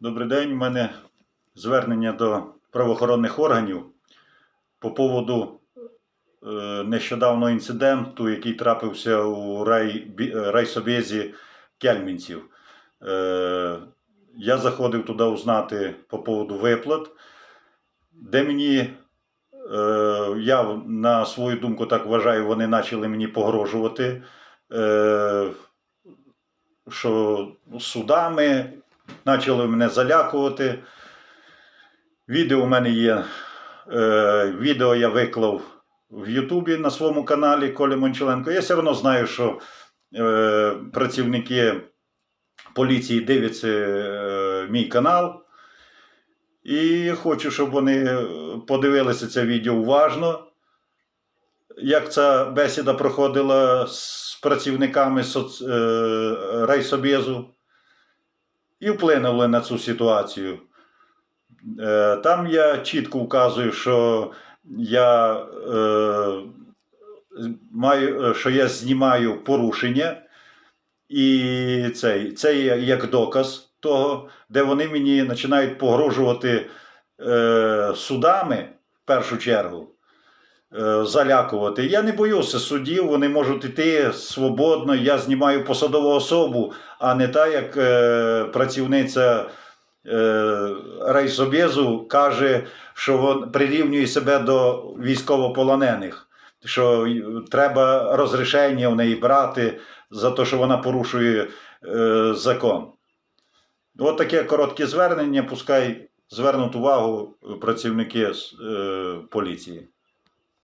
Добрий день. У мене звернення до правоохоронних органів по поводу е, нещодавнього інциденту, який трапився у рай, е, райсобєзі Кельмінців. Е, я заходив туди узнати по поводу виплат, де мені, я на свою думку так вважаю, вони почали мені погрожувати. Що судами почали мене залякувати. Відео у мене є. Е, відео я виклав в Ютубі на своєму каналі Коля Мончеленко. Я все одно знаю, що е, працівники поліції дивляться е, мій канал. І хочу, щоб вони подивилися це відео уважно. Як ця бесіда проходила з працівниками соц... е, райсобєзу і вплинули на цю ситуацію. Е, Там я чітко вказую, що я, е, маю, е, що я знімаю порушення, і це є як доказ того, де вони мені починають погрожувати е, судами в першу чергу. Е, Залякувати. Я не боюся судів, вони можуть йти свободно. Я знімаю посадову особу, а не та, як е, працівниця е, райсобєзу каже, що вон прирівнює себе до військовополонених, що треба розрішення в неї брати за те, що вона порушує е, закон. От таке коротке звернення, пускай звернуть увагу працівники е, поліції.